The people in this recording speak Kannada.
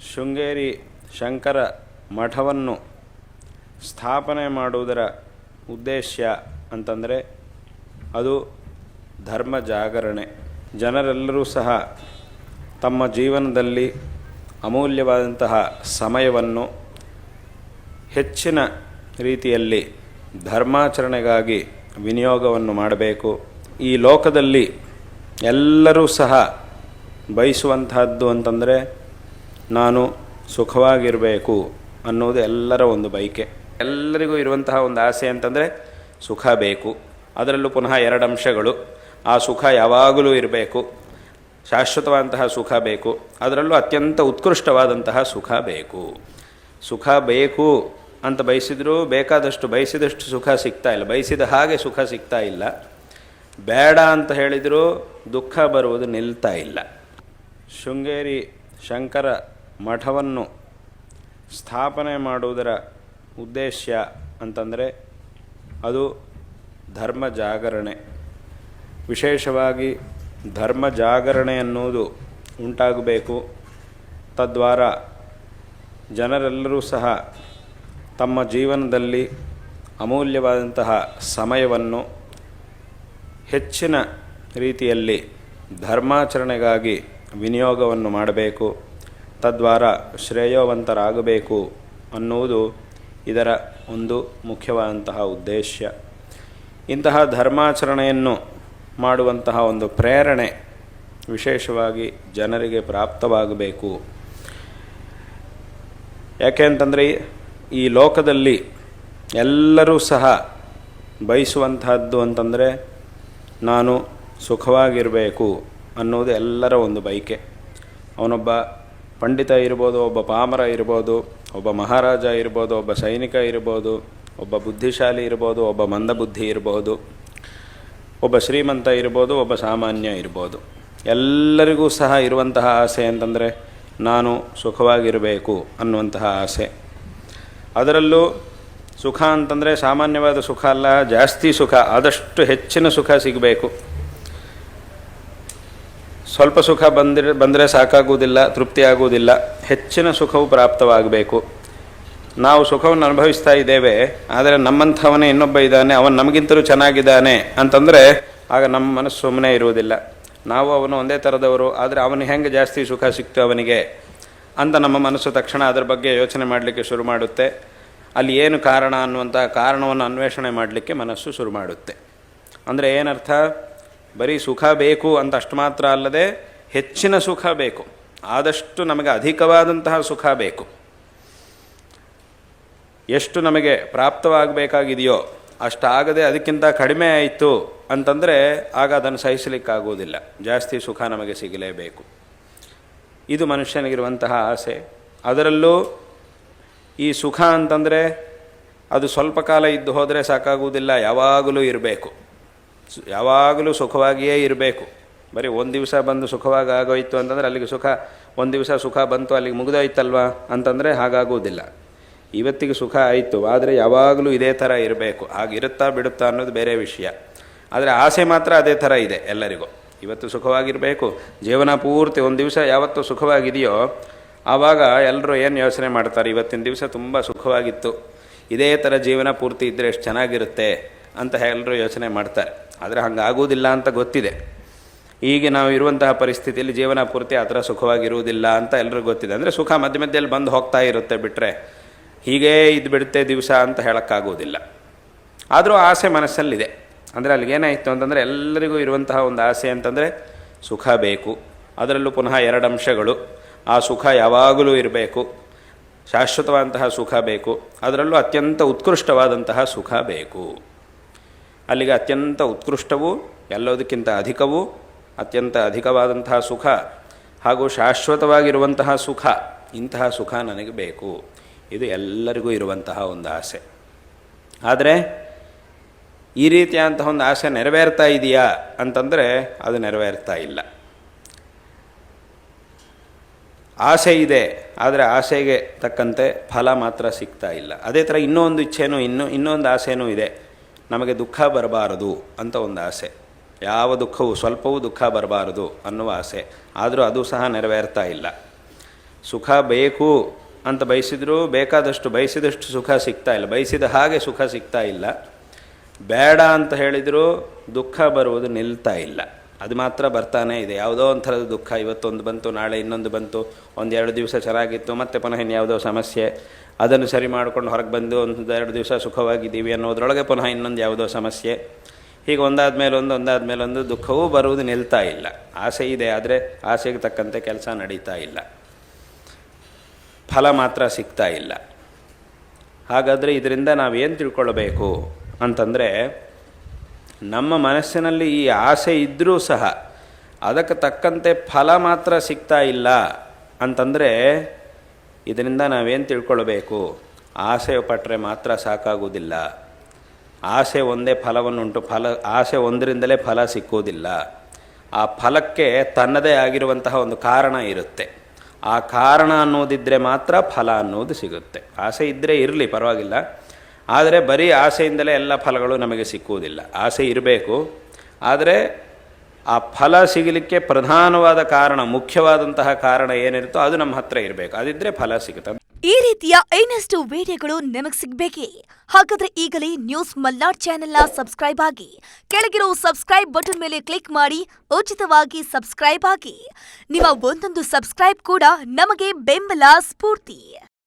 ಶೃಂಗೇರಿ ಶಂಕರ ಮಠವನ್ನು ಸ್ಥಾಪನೆ ಮಾಡುವುದರ ಉದ್ದೇಶ ಅಂತಂದರೆ ಅದು ಧರ್ಮ ಜಾಗರಣೆ. ಜನರೆಲ್ಲರೂ ಸಹ ತಮ್ಮ ಜೀವನದಲ್ಲಿ ಅಮೂಲ್ಯವಾದಂತಹ ಸಮಯವನ್ನು ಹೆಚ್ಚಿನ ರೀತಿಯಲ್ಲಿ ಧರ್ಮಾಚರಣೆಗಾಗಿ ವಿನಿಯೋಗವನ್ನು ಮಾಡಬೇಕು. ಈ ಲೋಕದಲ್ಲಿ ಎಲ್ಲರೂ ಸಹ ಬಯಸುವಂತಹದ್ದು ಅಂತಂದರೆ ನಾನು ಸುಖವಾಗಿರಬೇಕು ಅನ್ನೋದು ಎಲ್ಲರ ಒಂದು ಬಯಕೆ. ಎಲ್ಲರಿಗೂ ಇರುವಂತಹ ಒಂದು ಆಸೆ ಅಂತಂದರೆ ಸುಖ ಬೇಕು. ಅದರಲ್ಲೂ ಪುನಃ ಎರಡು ಅಂಶಗಳು. ಆ ಸುಖ ಯಾವಾಗಲೂ ಇರಬೇಕು. ಶಾಶ್ವತವಾದಂತಹ ಸುಖ ಬೇಕು. ಅದರಲ್ಲೂ ಅತ್ಯಂತ ಉತ್ಕೃಷ್ಟವಾದಂತಹ ಸುಖ ಬೇಕು. ಸುಖ ಬೇಕು ಅಂತ ಬಯಸಿದರೂ ಬೇಕಾದಷ್ಟು ಬಯಸಿದಷ್ಟು ಸುಖ ಸಿಗ್ತಾ ಇಲ್ಲ. ಬಯಸಿದ ಹಾಗೆ ಸುಖ ಸಿಗ್ತಾ ಇಲ್ಲ. ಬೇಡ ಅಂತ ಹೇಳಿದರೂ ದುಃಖ ಬರುವುದು ನಿಲ್ತಾ ಇಲ್ಲ. ಶೃಂಗೇರಿ ಶಂಕರ ಮಠವನ್ನು ಸ್ಥಾಪನೆ ಮಾಡುವುದರ ಉದ್ದೇಶ ಅಂತಂದರೆ ಅದು ಧರ್ಮ ಜಾಗರಣೆ. ವಿಶೇಷವಾಗಿ ಧರ್ಮ ಜಾಗರಣೆ ಅನ್ನುವುದು ಉಂಟಾಗಬೇಕು. ತದ್ವಾರ ಜನರೆಲ್ಲರೂ ಸಹ ತಮ್ಮ ಜೀವನದಲ್ಲಿ ಅಮೂಲ್ಯವಾದಂತಹ ಸಮಯವನ್ನು ಹೆಚ್ಚಿನ ರೀತಿಯಲ್ಲಿ ಧರ್ಮಾಚರಣೆಗಾಗಿ ವಿನಿಯೋಗವನ್ನು ಮಾಡಬೇಕು. ತದ್ವಾರ ಶ್ರೇಯೋವಂತರಾಗಬೇಕು ಅನ್ನುವುದು ಇದರ ಒಂದು ಮುಖ್ಯವಾದಂತಹ ಉದ್ದೇಶ ಇಂತಹ ಧರ್ಮಾಚರಣೆಯನ್ನು ಮಾಡುವಂತಹ ಒಂದು ಪ್ರೇರಣೆ ವಿಶೇಷವಾಗಿ ಜನರಿಗೆ ಪ್ರಾಪ್ತವಾಗಬೇಕು. ಯಾಕೆ ಅಂತಂದರೆ ಈ ಲೋಕದಲ್ಲಿ ಎಲ್ಲರೂ ಸಹ ಬಯಸುವಂತಹದ್ದು ಅಂತಂದರೆ ನಾನು ಸುಖವಾಗಿರಬೇಕು ಅನ್ನೋದು ಎಲ್ಲರ ಒಂದು ಬಯಕೆ. ಅವನೊಬ್ಬ ಪಂಡಿತ ಇರ್ಬೋದು, ಒಬ್ಬ ಪಾಮರ ಇರ್ಬೋದು, ಒಬ್ಬ ಮಹಾರಾಜ ಇರ್ಬೋದು, ಒಬ್ಬ ಸೈನಿಕ ಇರ್ಬೋದು, ಒಬ್ಬ ಬುದ್ಧಿಶಾಲಿ ಇರ್ಬೋದು, ಒಬ್ಬ ಮಂದಬುದ್ಧಿ ಇರ್ಬೋದು, ಒಬ್ಬ ಶ್ರೀಮಂತ ಇರ್ಬೋದು, ಒಬ್ಬ ಸಾಮಾನ್ಯ ಇರ್ಬೋದು. ಎಲ್ಲರಿಗೂ ಸಹ ಇರುವಂತಹ ಆಸೆ ಅಂತಂದರೆ ನಾನು ಸುಖವಾಗಿರಬೇಕು ಅನ್ನುವಂತಹ ಆಸೆ. ಅದರಲ್ಲೂ ಸುಖ ಅಂತಂದರೆ ಸಾಮಾನ್ಯವಾದ ಸುಖ ಅಲ್ಲ, ಜಾಸ್ತಿ ಸುಖ, ಆದಷ್ಟು ಹೆಚ್ಚಿನ ಸುಖ ಸಿಗಬೇಕು. ಸ್ವಲ್ಪ ಸುಖ ಬಂದಿರ, ಬಂದರೆ ಸಾಕಾಗುವುದಿಲ್ಲ, ತೃಪ್ತಿ ಆಗುವುದಿಲ್ಲ, ಹೆಚ್ಚಿನ ಸುಖವು ಪ್ರಾಪ್ತವಾಗಬೇಕು. ನಾವು ಸುಖವನ್ನು ಅನುಭವಿಸ್ತಾ ಇದ್ದೇವೆ, ಆದರೆ ನಮ್ಮಂಥವನೇ ಇನ್ನೊಬ್ಬ ಇದ್ದಾನೆ, ಅವನು ನಮಗಿಂತಲೂ ಚೆನ್ನಾಗಿದ್ದಾನೆ ಅಂತಂದರೆ ಆಗ ನಮ್ಮ ಮನಸ್ಸು ಸುಮ್ಮನೆ ಇರುವುದಿಲ್ಲ. ನಾವು ಅವನು ಒಂದೇ ಥರದವರು, ಆದರೆ ಅವನು ಹೆಂಗೆ ಜಾಸ್ತಿ ಸುಖ ಸಿಕ್ತು ಅವನಿಗೆ ಅಂತ ನಮ್ಮ ಮನಸ್ಸು ತಕ್ಷಣ ಅದರ ಬಗ್ಗೆ ಯೋಚನೆ ಮಾಡಲಿಕ್ಕೆ ಶುರು ಮಾಡುತ್ತೆ. ಅಲ್ಲಿ ಏನು ಕಾರಣ ಅನ್ನುವಂಥ ಕಾರಣವನ್ನು ಅನ್ವೇಷಣೆ ಮಾಡಲಿಕ್ಕೆ ಮನಸ್ಸು ಶುರು ಮಾಡುತ್ತೆ. ಅಂದರೆ ಏನರ್ಥ? ಬರೀ ಸುಖ ಬೇಕು ಅಂತ ಅಷ್ಟು ಮಾತ್ರ ಅಲ್ಲದೆ ಹೆಚ್ಚಿನ ಸುಖ ಬೇಕು. ಆದಷ್ಟು ನಮಗೆ ಅಧಿಕವಾದಂತಹ ಸುಖ ಬೇಕು. ಎಷ್ಟು ನಮಗೆ ಪ್ರಾಪ್ತವಾಗಬೇಕಾಗಿದೆಯೋ ಅಷ್ಟಾಗದೆ ಅದಕ್ಕಿಂತ ಕಡಿಮೆ ಆಯಿತು ಅಂತಂದರೆ ಆಗ ಅದನ್ನು ಸಹಿಸಲಿಕ್ಕಾಗುವುದಿಲ್ಲ. ಜಾಸ್ತಿ ಸುಖ ನಮಗೆ ಸಿಗಲೇಬೇಕು. ಇದು ಮನುಷ್ಯನಿಗಿರುವಂತಹ ಆಸೆ. ಅದರಲ್ಲೂ ಈ ಸುಖ ಅಂತಂದರೆ ಅದು ಸ್ವಲ್ಪ ಕಾಲ ಇದ್ದು ಹೋದರೆ ಸಾಕಾಗುವುದಿಲ್ಲ, ಯಾವಾಗಲೂ ಇರಬೇಕು. ಯಾವಾಗಲೂ ಸುಖವಾಗಿಯೇ ಇರಬೇಕು. ಬರೀ ಒಂದು ದಿವಸ ಬಂದು ಸುಖವಾಗಿ ಆಗೋಯ್ತು ಅಂತಂದರೆ ಅಲ್ಲಿಗೆ ಸುಖ, ಒಂದು ದಿವಸ ಸುಖ ಬಂತು, ಅಲ್ಲಿಗೆ ಮುಗಿದೋಯ್ತಲ್ವ ಅಂತಂದರೆ ಹಾಗಾಗುವುದಿಲ್ಲ. ಇವತ್ತಿಗೆ ಸುಖ ಆಯಿತು, ಆದರೆ ಯಾವಾಗಲೂ ಇದೇ ಥರ ಇರಬೇಕು. ಹಾಗಿರುತ್ತಾ ಬಿಡುತ್ತಾ ಅನ್ನೋದು ಬೇರೆ ವಿಷಯ. ಆದರೆ ಆಸೆ ಮಾತ್ರ ಅದೇ ಥರ ಇದೆ ಎಲ್ಲರಿಗೂ. ಇವತ್ತು ಸುಖವಾಗಿರಬೇಕು, ಜೀವನ ಪೂರ್ತಿ ಒಂದು ದಿವಸ ಯಾವತ್ತು ಸುಖವಾಗಿದೆಯೋ, ಆವಾಗ ಎಲ್ಲರೂ ಏನು ಯೋಚನೆ ಮಾಡ್ತಾರೆ, ಇವತ್ತಿನ ದಿವಸ ತುಂಬ ಸುಖವಾಗಿತ್ತು. ಇದೇ ಥರ ಜೀವನ ಪೂರ್ತಿ ಇದ್ದರೆ ಎಷ್ಟು ಚೆನ್ನಾಗಿರುತ್ತೆ ಅಂತ ಎಲ್ಲರೂ ಯೋಚನೆ ಮಾಡ್ತಾರೆ. ಆದರೆ ಹಂಗಾಗುವುದಿಲ್ಲ ಅಂತ ಗೊತ್ತಿದೆ. ಈಗ ನಾವು ಇರುವಂತಹ ಪರಿಸ್ಥಿತಿಯಲ್ಲಿ ಜೀವನ ಪೂರ್ತಿ ಆ ಥರ ಸುಖವಾಗಿರುವುದಿಲ್ಲ ಅಂತ ಎಲ್ಲರಿಗೂ ಗೊತ್ತಿದೆ. ಅಂದರೆ ಸುಖ ಮಧ್ಯ ಮಧ್ಯದಲ್ಲಿ ಬಂದು ಹೋಗ್ತಾ ಇರುತ್ತೆ ಬಿಟ್ಟರೆ ಹೀಗೇ ಇದು ಬಿಡುತ್ತೆ ದಿವಸ ಅಂತ ಹೇಳೋಕ್ಕಾಗೋದಿಲ್ಲ ಆದರೂ ಆಸೆ ಮನಸ್ಸಲ್ಲಿದೆ. ಅಂದರೆ ಅಲ್ಲಿಗೇನಾಯಿತು ಅಂತಂದರೆ ಎಲ್ಲರಿಗೂ ಇರುವಂತಹ ಒಂದು ಆಸೆ ಅಂತಂದರೆ ಸುಖ ಬೇಕು. ಅದರಲ್ಲೂ ಪುನಃ ಎರಡು ಅಂಶಗಳು. ಆ ಸುಖ ಯಾವಾಗಲೂ ಇರಬೇಕು. ಶಾಶ್ವತವಾದಂತಹ ಸುಖ ಬೇಕು. ಅದರಲ್ಲೂ ಅತ್ಯಂತ ಉತ್ಕೃಷ್ಟವಾದಂತಹ ಸುಖ ಬೇಕು. ಅಲ್ಲಿಗೆ ಅತ್ಯಂತ ಉತ್ಕೃಷ್ಟವೂ, ಎಲ್ಲದಕ್ಕಿಂತ ಅಧಿಕವೂ, ಅತ್ಯಂತ ಅಧಿಕವಾದಂತಹ ಸುಖ ಹಾಗೂ ಶಾಶ್ವತವಾಗಿರುವಂತಹ ಸುಖ, ಇಂತಹ ಸುಖ ನನಗೆ ಬೇಕು. ಇದು ಎಲ್ಲರಿಗೂ ಇರುವಂತಹ ಒಂದು ಆಸೆ. ಆದರೆ, ಈ ರೀತಿಯಾದಂತಹ ಒಂದು ಆಸೆ ನೆರವೇರ್ತಾ ಇದೆಯಾ ಅಂತಂದರೆ, ಅದು ನೆರವೇರ್ತಾ ಇಲ್ಲ. ಆಸೆ ಇದೆ, ಆದರೆ ಆಸೆಗೆ ತಕ್ಕಂತೆ ಫಲ ಮಾತ್ರ ಸಿಗ್ತಾ ಇಲ್ಲ. ಅದೇ ಥರ ಇನ್ನೂ ಒಂದು ಇಚ್ಛೆನೂ, ಇನ್ನೂ, ಇನ್ನೊಂದು ಆಸೆನೂ ಇದೆ. ನಮಗೆ ದುಃಖ ಬರಬಾರದು ಅಂತ ಒಂದು ಆಸೆ. ಯಾವ ದುಃಖವೂ ಸ್ವಲ್ಪವೂ ದುಃಖ ಬರಬಾರದು ಅನ್ನುವ ಆಸೆ. ಆದರೂ ಅದು ಸಹ ನೆರವೇರ್ತಾ ಇಲ್ಲ. ಸುಖ ಬೇಕು ಅಂತ ಬಯಸಿದರೂ ಬೇಕಾದಷ್ಟು ಬಯಸಿದಷ್ಟು ಸುಖ ಸಿಗ್ತಾ ಇಲ್ಲ. ಬಯಸಿದ ಹಾಗೆ ಸುಖ ಸಿಗ್ತಾ ಇಲ್ಲ. ಬೇಡ ಅಂತ ಹೇಳಿದರೂ ದುಃಖ ಬರುವುದು ನಿಲ್ತಾ ಇಲ್ಲ. ಅದು ಮಾತ್ರ ಬರ್ತಾನೆ ಇದೆ. ಯಾವುದೋ ಒಂಥರದ ದುಃಖ. ಇವತ್ತೊಂದು ಬಂತು, ನಾಳೆ ಇನ್ನೊಂದು ಬಂತು. ಒಂದು ಎರಡು ದಿವಸ ಚೆನ್ನಾಗಿತ್ತು, ಮತ್ತೆ ಪುನಃ ಇನ್ಯಾವುದೋ ಸಮಸ್ಯೆ. ಅದನ್ನು ಸರಿ ಮಾಡಿಕೊಂಡು ಹೊರಗೆ ಬಂದು ಒಂದು ಎರಡು ದಿವಸ ಸುಖವಾಗಿದ್ದೀವಿ ಅನ್ನೋದ್ರೊಳಗೆ ಪುನಃ ಇನ್ನೊಂದು ಯಾವುದೋ ಸಮಸ್ಯೆ. ಹೀಗೆ ಒಂದಾದ ಮೇಲೊಂದು ಒಂದು ಒಂದಾದ ಮೇಲೊಂದು ದುಃಖವೂ ಬರುವುದು ನಿಲ್ತಾ ಇಲ್ಲ. ಆಸೆ ಇದೆ, ಆದರೆ ಆಸೆಗೆ ತಕ್ಕಂತೆ ಕೆಲಸ ನಡೀತಾ ಇಲ್ಲ. ಫಲ ಮಾತ್ರ ಸಿಗ್ತಾ ಇಲ್ಲ. ಹಾಗಾದರೆ ಇದರಿಂದ ನಾವೇನು ತಿಳ್ಕೊಳ್ಬೇಕು ಅಂತಂದರೆ ನಮ್ಮ ಮನಸ್ಸಿನಲ್ಲಿ ಈ ಆಸೆ ಇದ್ದರೂ ಸಹ ಅದಕ್ಕೆ ತಕ್ಕಂತೆ ಫಲ ಮಾತ್ರ ಸಿಗ್ತಾ ಇಲ್ಲ ಅಂತಂದರೆ ಇದರಿಂದ ನಾವೇನು ತಿಳ್ಕೊಳ್ಬೇಕು? ಆಸೆ ಪಟ್ಟರೆ ಮಾತ್ರ ಸಾಕಾಗುವುದಿಲ್ಲ. ಆಸೆ ಒಂದೇ ಫಲವನ್ನುಂಟು, ಫಲ, ಆಸೆ ಒಂದರಿಂದಲೇ ಫಲ ಸಿಕ್ಕುವುದಿಲ್ಲ. ಆ ಫಲಕ್ಕೆ ತನ್ನದೇ ಆಗಿರುವಂತಹ ಒಂದು ಕಾರಣ ಇರುತ್ತೆ. ಆ ಕಾರಣ ಅನ್ನೋದಿದ್ದರೆ ಮಾತ್ರ ಫಲ ಅನ್ನೋದು ಸಿಗುತ್ತೆ. ಆಸೆ ಇದ್ದರೆ ಇರಲಿ, ಪರವಾಗಿಲ್ಲ. ಆದರೆ ಬರೀ ಆಸೆಯಿಂದಲೇ ಎಲ್ಲ ಫಲಗಳು ನಮಗೆ ಸಿಕ್ಕುವುದಿಲ್ಲ. ಆಸೆ ಇರಬೇಕು. ಆದರೆ ಆ ಫಲ ಸಿಗಲಿಕ್ಕೆ ಪ್ರಧಾನವಾದ ಕಾರಣ, ಮುಖ್ಯವಾದಂತಹ ಕಾರಣ ಏನಿರುತ್ತೋ ಅದು ನಮ್ಮ ಹತ್ರ ಇರಬೇಕು. ಅದಿದ್ರೆ ಫಲ ಸಿಗುತ್ತೆ. ಈ ರೀತಿಯ ಇನ್ನಷ್ಟು ವಿಡಿಯೋಗಳು ನಿಮಗೆ ಸಿಗಬೇಕೇ? ಹಾಗಾದ್ರೆ ಈಗಲೇ ನ್ಯೂಸ್ ಮಲ್ನಾಡ್ ಚಾನೆಲ್ನ ಸಬ್ಸ್ಕ್ರೈಬ್ ಆಗಿ, ಕೆಳಗಿರೋ ಸಬ್ಸ್ಕ್ರೈಬ್ ಬಟನ್ ಮೇಲೆ ಕ್ಲಿಕ್ ಮಾಡಿ, ಉಚಿತವಾಗಿ ಸಬ್ಸ್ಕ್ರೈಬ್ ಆಗಿ. ನಿಮ್ಮ ಒಂದೊಂದು ಸಬ್ಸ್ಕ್ರೈಬ್ ಕೂಡ ನಮಗೆ ಬೆಂಬಲ, ಸ್ಫೂರ್ತಿ.